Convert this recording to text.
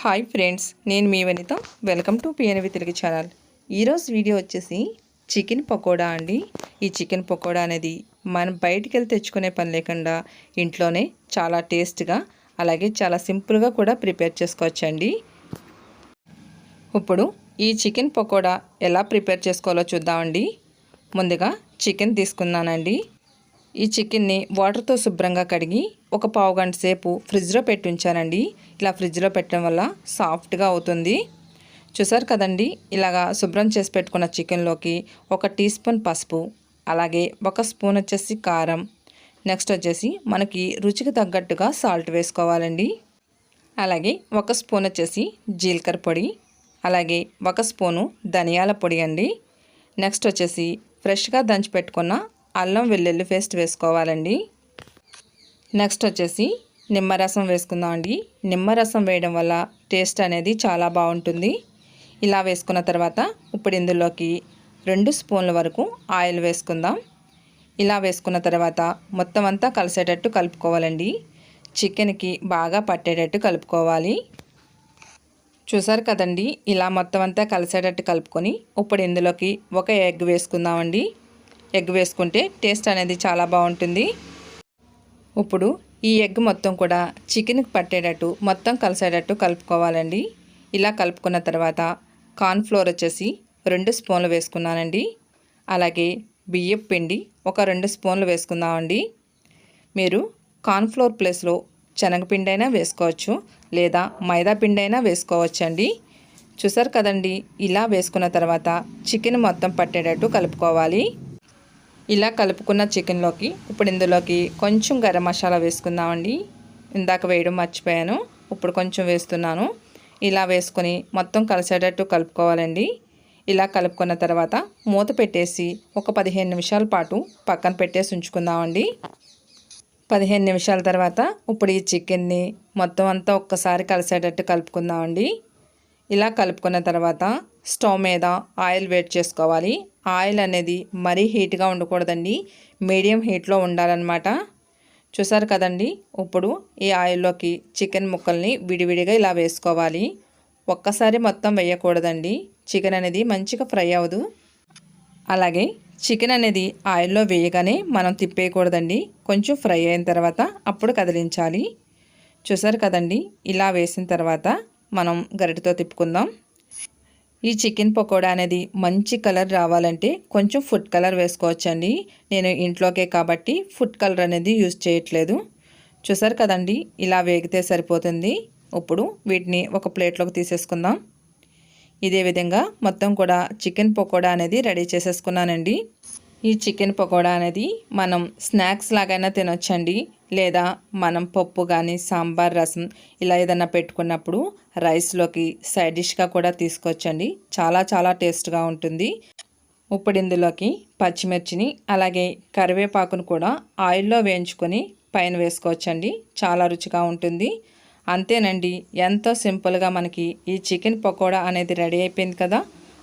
Hi friends నేను మీ Vanitha. Welcome to PNV Telugu channel. ఈరోజు video వచ్చేసి చికెన్ పకోడా అండి. ఈ చికెన్ పకోడా అనేది మనం బయటికి వెళ్ళి తెచ్చుకునే పని లేకుండా ఇంట్లోనే చాలా టేస్ట్గా అలాగే చాలా సింపుల్గా కూడా ప్రిపేర్ చేసుకోవచ్చండి. ఇప్పుడు ఈ చికెన్ పకోడా ఎలా ప్రిపేర్ చేసుకోవాలో చూద్దామండి. ముందుగా చికెన్ తీసుకున్నానండి ఈ చికెన్ని వాటర్తో శుభ్రంగా కడిగి ఒక పావు గంట సేపు ఫ్రిడ్జ్లో పెట్టి ఉంచానండి ఇలా ఫ్రిడ్జ్లో పెట్టడం వల్ల సాఫ్ట్గా అవుతుంది. చూసారు కదండి? ఇలాగా శుభ్రం చేసి పెట్టుకున్న చికెన్లోకి ఒక టీ స్పూన్ పసుపు అలాగే ఒక స్పూన్ వచ్చేసి కారం. నెక్స్ట్ వచ్చేసి మనకి రుచికి తగ్గట్టుగా సాల్ట్ వేసుకోవాలండి. అలాగే ఒక స్పూన్ వచ్చేసి జీలకర్ర పొడి అలాగే ఒక స్పూను ధనియాల పొడి అండి. నెక్స్ట్ వచ్చేసి ఫ్రెష్గా దంచి పెట్టుకున్న అల్లం వెల్లుల్లి పేస్ట్ వేసుకోవాలండి. నెక్స్ట్ వచ్చేసి నిమ్మరసం వేసుకుందామండి నిమ్మరసం వేయడం వల్ల టేస్ట్ అనేది చాలా బాగుంటుంది. ఇలా వేసుకున్న తర్వాత ఇప్పుడు ఇందులోకి రెండు స్పూన్ల వరకు ఆయిల్ వేసుకుందాం. ఇలా వేసుకున్న తర్వాత మొత్తం అంతా కలిసేటట్టు కలుపుకోవాలండి. చికెన్కి బాగా పట్టేటట్టు కలుపుకోవాలి. చూసారు కదండి ఇలా మొత్తం అంతా కలిసేటట్టు కలుపుకొని ఇప్పుడు ఇందులోకి ఒక ఎగ్ వేసుకుందామండి ఎగ్ వేసుకుంటే టేస్ట్ అనేది చాలా బాగుంటుంది. ఇప్పుడు ఈ ఎగ్ మొత్తం కూడా చికెన్కి పట్టేటట్టు మొత్తం కలిసేటట్టు కలుపుకోవాలండి. ఇలా కలుపుకున్న తర్వాత కార్న్ఫ్లోర్ వచ్చేసి రెండు స్పూన్లు వేసుకున్నానండి. అలాగే బియ్యం పిండి ఒక రెండు స్పూన్లు వేసుకుందామండి. మీరు కార్న్ఫ్లోర్ ప్లేస్లో శనగపిండి అయినా వేసుకోవచ్చు లేదా మైదా పిండి అయినా వేసుకోవచ్చండి. చూసారు కదండి ఇలా వేసుకున్న తర్వాత చికెన్ మొత్తం పట్టేటట్టు కలుపుకోవాలి. ఇలా కలుపుకున్న చికెన్లోకి ఇప్పుడు ఇందులోకి కొంచెం గరం మసాలా వేసుకుందామండి. ఇందాక వేయడం మర్చిపోయాను ఇప్పుడు కొంచెం వేస్తున్నాను. ఇలా వేసుకొని మొత్తం కలిసేటట్టు కలుపుకోవాలండి. ఇలా కలుపుకున్న తర్వాత మూత పెట్టేసి ఒక పదిహేను నిమిషాల పాటు పక్కన పెట్టేసి ఉంచుకుందామండి. పదిహేను నిమిషాల తర్వాత ఇప్పుడు ఈ చికెన్ని మొత్తం అంతా ఒక్కసారి కలిసేటట్టు కలుపుకుందామండి. ఇలా కలుపుకున్న తర్వాత స్టవ్ మీద ఆయిల్ వేట్ చేసుకోవాలి. ఆయిల్ అనేది మరీ హీట్గా ఉండకూడదండి. మీడియం హీట్లో ఉండాలన్నమాట. చూసారు కదండి? ఇప్పుడు ఈ ఆయిల్లోకి చికెన్ ముక్కల్ని విడివిడిగా ఇలా వేసుకోవాలి. ఒక్కసారి మొత్తం వేయకూడదండి. చికెన్ అనేది మంచిగా ఫ్రై అవ్వదు. అలాగే చికెన్ అనేది ఆయిల్లో వేయగానే మనం తిప్పేయకూడదండి. కొంచెం ఫ్రై అయిన తర్వాత అప్పుడు కదిలించాలి. చూసారు కదండి? ఇలా వేసిన తర్వాత మనం గరిటతో తిప్పుకుందాం. ఈ చికెన్ పకోడా అనేది మంచి కలర్ రావాలంటే కొంచెం ఫుడ్ కలర్ వేసుకోవచ్చండి. నేను ఇంట్లోకే కాబట్టి ఫుడ్ కలర్ అనేది యూజ్ చేయట్లేదు. చూసారు కదండి ఇలా వేగితే సరిపోతుంది. ఇప్పుడు వీటిని ఒక ప్లేట్లోకి తీసేసుకుందాం. ఇదే విధంగా మొత్తం కూడా చికెన్ పకోడా అనేది రెడీ చేసేసుకున్నానండి. ఈ చికెన్ పకోడా అనేది మనం స్నాక్స్ లాగైనా తినొచ్చండి. లేదా మనం పప్పు కానీ సాంబార్ రసం ఇలా ఏదైనా పెట్టుకున్నప్పుడు రైస్లోకి సైడ్ డిష్గా కూడా తీసుకోవచ్చండి. చాలా చాలా టేస్ట్గా ఉంటుంది. ఇప్పుడు ఇందులోకి పచ్చిమిర్చిని అలాగే కరివేపాకును కూడా ఆయిల్లో వేయించుకొని పైన వేసుకోవచ్చండి. చాలా రుచిగా ఉంటుంది. అంతేనండి. ఎంతో సింపుల్గా మనకి ఈ చికెన్ పకోడా అనేది రెడీ అయిపోయింది కదా.